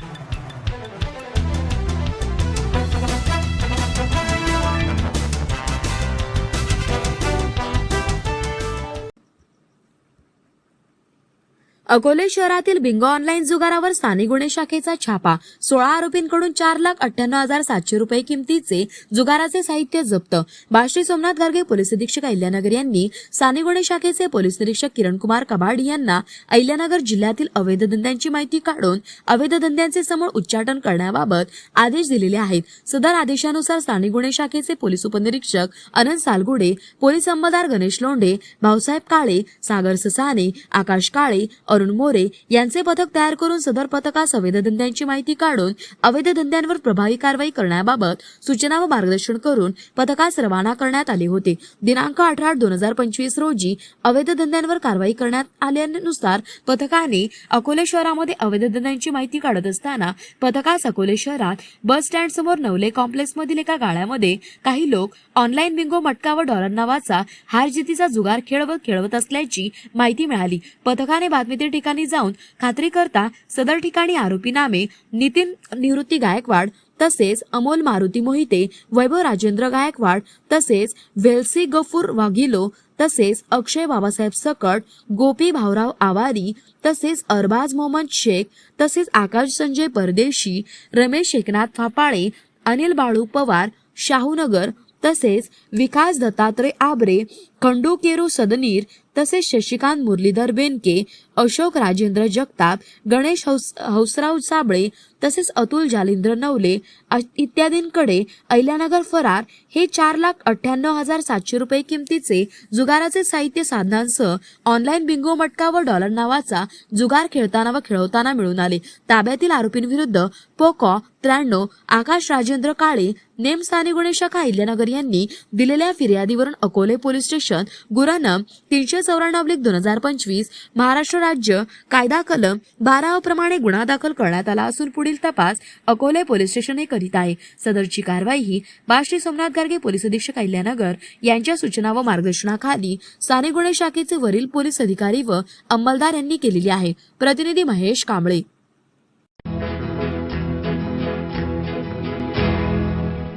you. Akole शहरातील Bingo online जुगारावर स्थानिक गुन्हे शाखेचा छापा. सोळा आरोपींकडून चार लाख अठ्ठ्याण्णव हजार सातशे रुपये किमतीचे जुगाराचे साहित्य जप्त. बाश्री सोमनाथ गार्गे पोलीस अधीक्षक अहिल्यानगर यांनी स्थानिक गुन्हे शाखेचे पोलीस निरीक्षक किरणकुमार कबाडी यांना अहिल्यानगर जिल्ह्यातील अवैध धंद्यांची माहिती काढून अवैध धंद्यांचे समोर उच्चाटन करण्याबाबत आदेश दिलेले आहेत. सदर आदेशानुसार स्थानिक गुन्हे शाखेचे पोलीस उपनिरीक्षक अनंत सालगुडे पोलीस अंमलदार गणेश लोंढे भाऊसाहेब काळे सागर ससाने आकाश काळे अरुण मोरे यांचे पथक तयार करून सदर पथकास अवैध धंद्यांची माहिती काढून अवैध धंद्यांवर प्रभावी कारवाई करण्याबाबत सूचना व मार्गदर्शन करून पथकास रवाना करण्यात आले होते. दिनांक अठरा दोन हजार पंचवीस रोजी अवैध धंद्यांवर कारवाई करण्यात आल्यानुसार पथकाने अकोले शहरामध्ये अवैध धंद्यांची माहिती काढत असताना पथकास अकोले शहरात बस स्टँड समोर नवले कॉम्प्लेक्स मधील एका गाळ्यामध्ये काही लोक ऑनलाईन बिंगो मटका व डॉलर नावाचा हार जितीचा जुगार खेळवत खेळवत असल्याची माहिती मिळाली. पथकाने बातमीतील ठिकाणी जाऊन खात्री करता सदर ठिकाणी आरोपी नामे नितीन निवृत्ती गायकवाड तसेच अमोल मारुती मोहिते वैभव राजेंद्र गायकवाड तसेच वेल्सी गफूर वाघिलो तसेच अक्षय बाबासाहेब सकट गोपी भाऊराव आवारी तसेच अरबाज मोहम्मद शेख तसेच आकाश संजय परदेशी रमेश एकनाथ फापाळे अनिल बाळू पवार शाहूनगर तसेच विकास दत्तात्रय आबरे खंडू केरू सदनीर तसेच शशिकांत मुरलीधर बेनके अशोक राजेंद्र जगताप गणेश हौस हौसराव साबळे तसेच अतुल जालिंद्र नवले इत्यादींकडे अहिल्यानगर फरार हे चार लाख अठ्ठ्याण्णव हजार सातशे रुपये किमतीचे जुगाराचे साहित्य साधनांसह ऑनलाईन बिंगो मटका व डॉलर नावाचा जुगार खेळताना व खेळवताना मिळून आले. ताब्यातील आरोपींविरुद्ध पोकॉ त्र्याण्णव आकाश राजेंद्र काळे नेम स्थानिक गुन्हे शाखा अहिल्यानगर यांनी दिलेल्या फिर्यादीवरून अकोले पोलीस स्टेशन गुरानम तीनशे चौऱ्याण्णव दोन हजार पंचवीस महाराष्ट्र राज्य कायदा कलम बारा प्रमाणे गुन्हा दाखल करण्यात आला असून पुढील तपास अकोले पोलीस स्टेशन हे करीत आहे. सदरची कारवाई ही बाश्री सोमनाथ गार्गे पोलीस अधीक्षक अहिल्यानगर यांच्या सूचना व मार्गदर्शनाखाली साने गुन्हे शाखेचे वरील पोलीस अधिकारी व अंमलदार यांनी केलेली आहे. प्रतिनिधी महेश कांबळे.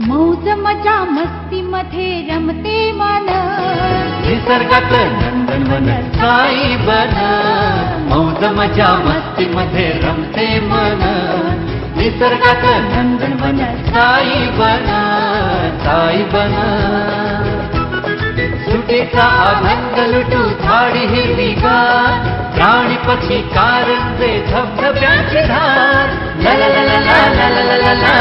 मौज मजा मस्ती मध्ये रमते मन निसर्गात नंदनवन साई बन. मौज मजा मस्ती मध्ये रमते मन. निसर्गात नंदनवन साई बन. साई बन. सुटीचा आनंद लुटू झाडी हिरवी गार प्राणी पक्षी कारण ते धबधब्याची धार. ला ला ला ला ला ला ला ला ला.